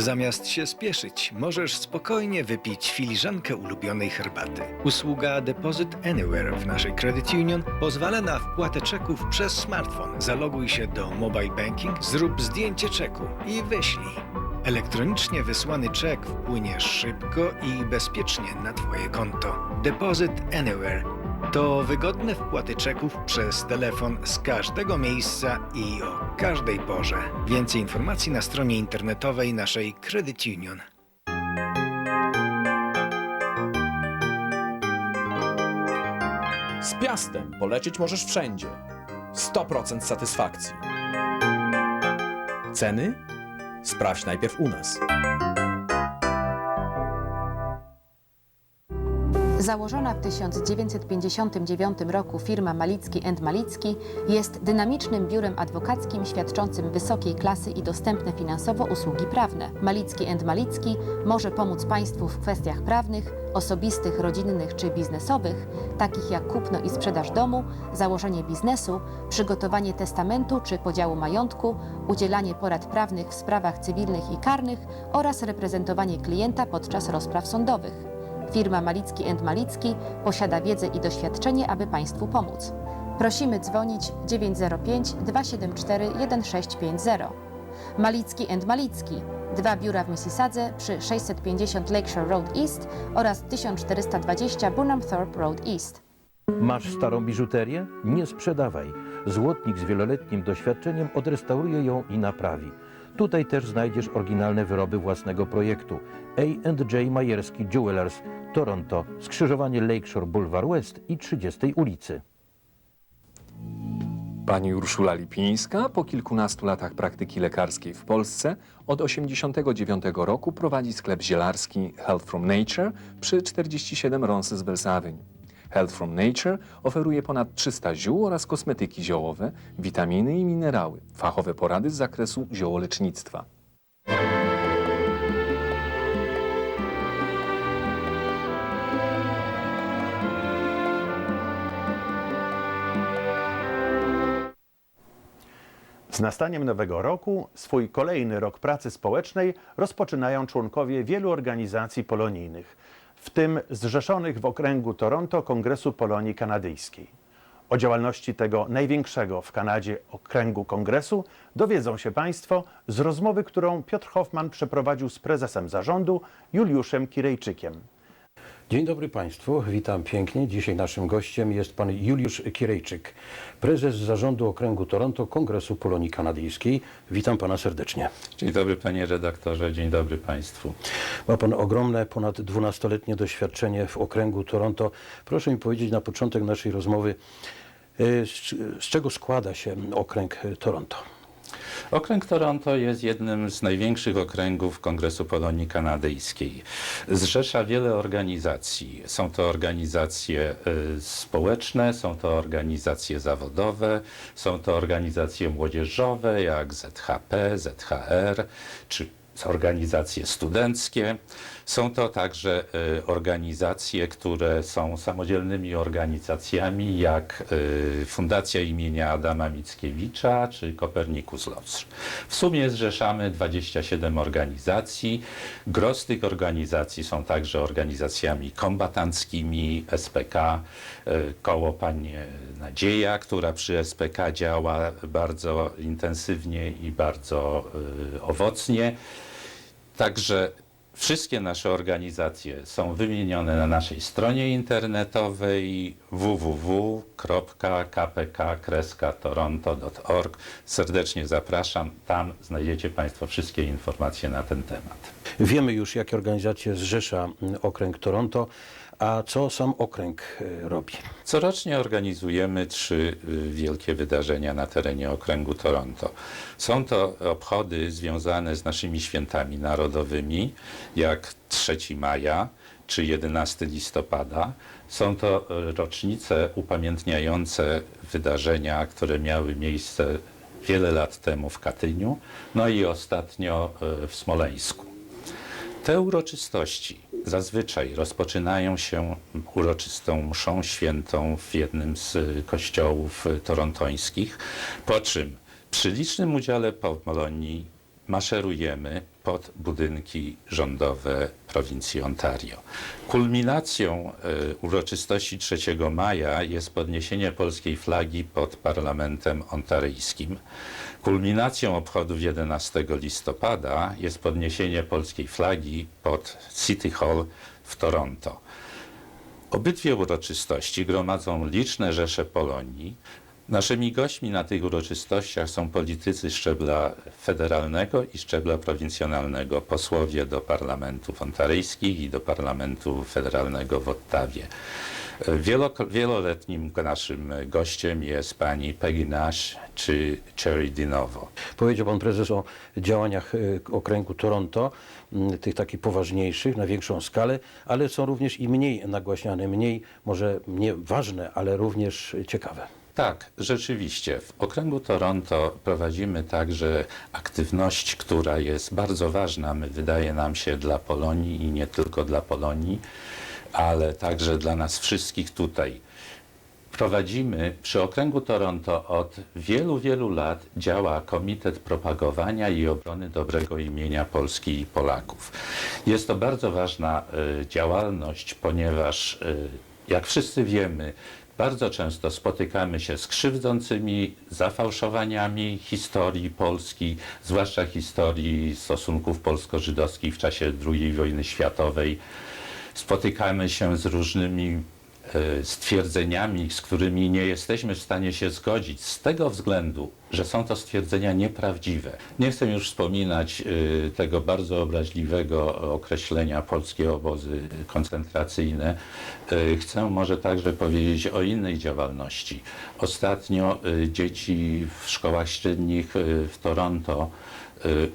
Zamiast się spieszyć, możesz spokojnie wypić filiżankę ulubionej herbaty. Usługa Deposit Anywhere w naszej Credit Union pozwala na wpłatę czeków przez smartfon. Zaloguj się do Mobile Banking, zrób zdjęcie czeku i wyślij. Elektronicznie wysłany czek wpłynie szybko i bezpiecznie na Twoje konto. Deposit Anywhere to wygodne wpłaty czeków przez telefon z każdego miejsca i o każdej porze. Więcej informacji na stronie internetowej naszej Credit Union. Z Piastem polecieć możesz wszędzie. 100% satysfakcji. Ceny? Sprawdź najpierw u nas. Założona w 1959 roku firma Malicki Malicki jest dynamicznym biurem adwokackim świadczącym wysokiej klasy i dostępne finansowo usługi prawne. Malicki Malicki może pomóc Państwu w kwestiach prawnych, osobistych, rodzinnych czy biznesowych, takich jak kupno i sprzedaż domu, założenie biznesu, przygotowanie testamentu czy podziału majątku, udzielanie porad prawnych w sprawach cywilnych i karnych oraz reprezentowanie klienta podczas rozpraw sądowych. Firma Malicki Malicki posiada wiedzę i doświadczenie, aby Państwu pomóc. Prosimy dzwonić 905 274 1650. Malicki Malicki. Dwa biura w Mississadze przy 650 Lakeshore Road East oraz 1420 Burnham Thorpe Road East. Masz starą biżuterię? Nie sprzedawaj. Złotnik z wieloletnim doświadczeniem odrestauruje ją i naprawi. Tutaj też znajdziesz oryginalne wyroby własnego projektu. A&J Majerski Jewelers, Toronto, skrzyżowanie Lakeshore Boulevard West i 30 ulicy. Pani Urszula Lipińska po kilkunastu latach praktyki lekarskiej w Polsce od 1989 roku prowadzi sklep zielarski Health from Nature przy 47 Roncesvalles Avenue. Health from Nature oferuje ponad 300 ziół oraz kosmetyki ziołowe, witaminy i minerały, fachowe porady z zakresu ziołolecznictwa. Z nastaniem nowego roku swój kolejny rok pracy społecznej rozpoczynają członkowie wielu organizacji polonijnych, w tym zrzeszonych w okręgu Toronto Kongresu Polonii Kanadyjskiej. O działalności tego największego w Kanadzie okręgu kongresu dowiedzą się Państwo z rozmowy, którą Piotr Hoffman przeprowadził z prezesem zarządu Juliuszem Kirejczykiem. Dzień dobry Państwu, witam pięknie. Dzisiaj naszym gościem jest pan Juliusz Kirejczyk, prezes zarządu okręgu Toronto Kongresu Polonii Kanadyjskiej. Witam pana serdecznie. Dzień dobry panie redaktorze, dzień dobry państwu. Ma pan ogromne, ponad 12-letnie doświadczenie w okręgu Toronto. Proszę mi powiedzieć na początek naszej rozmowy, e, z, z czego składa się okręg Toronto? Okręg Toronto jest jednym z największych okręgów Kongresu Polonii Kanadyjskiej. Zrzesza wiele organizacji. Są to organizacje y, społeczne, są to organizacje zawodowe, są to organizacje młodzieżowe jak ZHP, ZHR czy organizacje studenckie. Są to także y, organizacje, które są samodzielnymi organizacjami, jak y, Fundacja imienia Adama Mickiewicza czy Kopernikus Lodz. W sumie zrzeszamy 27 organizacji. Gros tych organizacji są także organizacjami kombatanckimi, SPK, y, Koło Panie Nadzieja, która przy SPK działa bardzo intensywnie i bardzo owocnie. Także wszystkie nasze organizacje są wymienione na naszej stronie internetowej www.kpk-toronto.org. Serdecznie zapraszam. Tam znajdziecie Państwo wszystkie informacje na ten temat. Wiemy już, jakie organizacje zrzesza mm, okręg Toronto, a co sam okręg e, robi? Corocznie organizujemy trzy y, wielkie wydarzenia na terenie okręgu Toronto. Są to obchody związane z naszymi świętami narodowymi, jak 3 maja czy 11 listopada. Są to y, rocznice upamiętniające wydarzenia, które miały miejsce wiele lat temu w Katyniu, no i ostatnio y, w Smoleńsku. Te uroczystości zazwyczaj rozpoczynają się uroczystą mszą świętą w jednym z kościołów torontońskich, po czym przy licznym udziale Polonii maszerujemy pod budynki rządowe prowincji Ontario. Kulminacją y, uroczystości 3 maja jest podniesienie polskiej flagi pod parlamentem ontaryjskim. Kulminacją obchodów 11 listopada jest podniesienie polskiej flagi pod City Hall w Toronto. Obydwie uroczystości gromadzą liczne rzesze Polonii. Naszymi gośćmi na tych uroczystościach są politycy szczebla federalnego i szczebla prowincjonalnego, posłowie do parlamentów ontaryjskich i do parlamentu federalnego w Ottawie. Wielo, wieloletnim naszym gościem jest pani Peggy Nash czy Cherry Dinowo. Powiedział pan prezes o działaniach e, okręgu Toronto, m, tych takich poważniejszych, na większą skalę, ale są również i mniej nagłaśniane, mniej, może nie ważne, ale również ciekawe. Tak, rzeczywiście. W okręgu Toronto prowadzimy także aktywność, która jest bardzo ważna, my, wydaje nam się, dla Polonii i nie tylko dla Polonii, ale także dla nas wszystkich tutaj. Prowadzimy przy okręgu Toronto od wielu, wielu lat działa Komitet Propagowania i Obrony Dobrego Imienia Polski i Polaków. Jest to bardzo ważna y, działalność, ponieważ y, jak wszyscy wiemy, bardzo często spotykamy się z krzywdzącymi zafałszowaniami historii Polski, zwłaszcza historii stosunków polsko-żydowskich w czasie II wojny światowej. Spotykamy się z różnymi stwierdzeniami, z którymi nie jesteśmy w stanie się zgodzić, z tego względu, że są to stwierdzenia nieprawdziwe. Nie chcę już wspominać e, tego bardzo obraźliwego określenia polskie obozy koncentracyjne. E, Chcę może także powiedzieć o innej działalności. Ostatnio e, dzieci w szkołach średnich e, w Toronto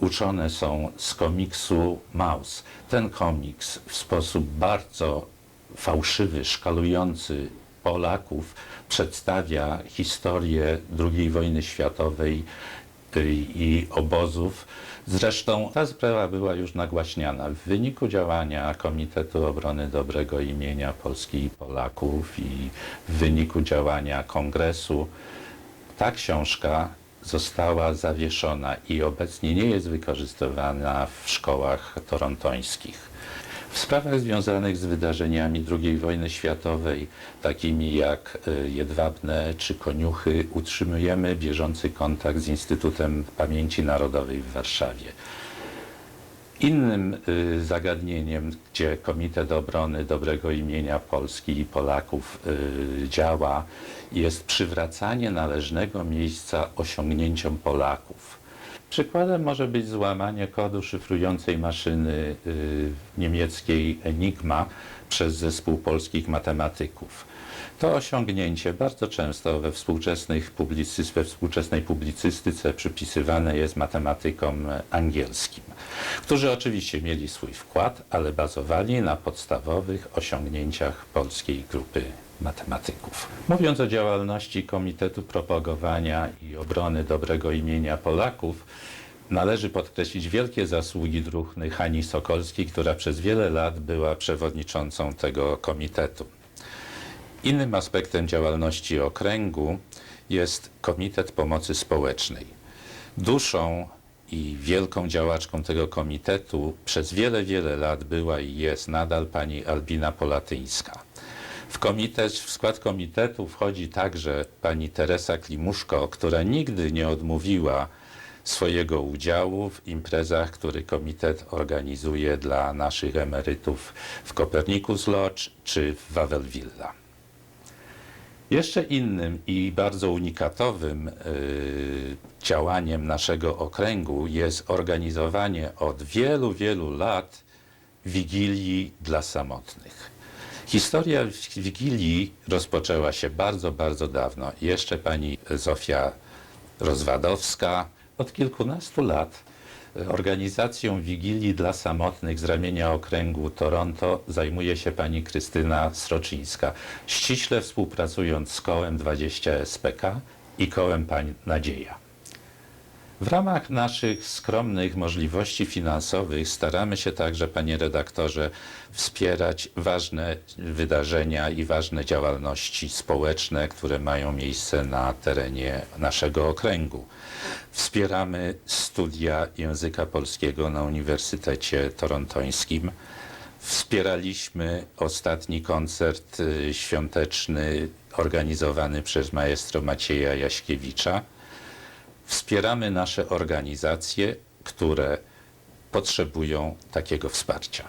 uczone są z komiksu Maus. Ten komiks w sposób bardzo fałszywy, szkalujący Polaków przedstawia historię II wojny światowej y, i obozów. Zresztą ta sprawa była już nagłaśniana w wyniku działania Komitetu Obrony Dobrego Imienia Polski i Polaków i w wyniku działania Kongresu. Ta książka została zawieszona i obecnie nie jest wykorzystywana w szkołach torontońskich. W sprawach związanych z wydarzeniami II wojny światowej, takimi jak y, Jedwabne czy Koniuchy, utrzymujemy bieżący kontakt z Instytutem Pamięci Narodowej w Warszawie. Innym y, zagadnieniem, gdzie Komitet Obrony Dobrego Imienia Polski i Polaków y, działa, jest przywracanie należnego miejsca osiągnięciom Polaków. Przykładem może być złamanie kodu szyfrującej maszyny y, niemieckiej Enigma przez zespół polskich matematyków. To osiągnięcie bardzo często we, współczesnych we współczesnej publicystyce przypisywane jest matematykom angielskim, którzy oczywiście mieli swój wkład, ale bazowali na podstawowych osiągnięciach polskiej grupy matematyków. Mówiąc o działalności Komitetu Propagowania i Obrony Dobrego Imienia Polaków, należy podkreślić wielkie zasługi druhny Hani Sokolskiej, która przez wiele lat była przewodniczącą tego komitetu. Innym aspektem działalności okręgu jest Komitet Pomocy Społecznej. Duszą i wielką działaczką tego komitetu przez wiele, wiele lat była i jest nadal pani Albina Polatyńska. W, komitet, w skład komitetu wchodzi także pani Teresa Klimuszko, która nigdy nie odmówiła swojego udziału w imprezach, które komitet organizuje dla naszych emerytów w Copernicus Lodge czy w Wawel Villa. Jeszcze innym i bardzo unikatowym y, działaniem naszego okręgu jest organizowanie od wielu, wielu lat wigilii dla samotnych. Historia wigilii rozpoczęła się bardzo, bardzo dawno. Jeszcze pani Zofia Rozwadowska od kilkunastu lat organizacją Wigilii dla Samotnych z ramienia okręgu Toronto zajmuje się pani Krystyna Sroczyńska, ściśle współpracując z kołem 20 SPK i kołem Pań Nadzieja. W ramach naszych skromnych możliwości finansowych staramy się także, panie redaktorze, wspierać ważne wydarzenia i ważne działalności społeczne, które mają miejsce na terenie naszego okręgu. Wspieramy studia języka polskiego na Uniwersytecie Torontońskim. Wspieraliśmy ostatni koncert y, świąteczny organizowany przez maestro Macieja Jaśkiewicza. Wspieramy nasze organizacje, które potrzebują takiego wsparcia.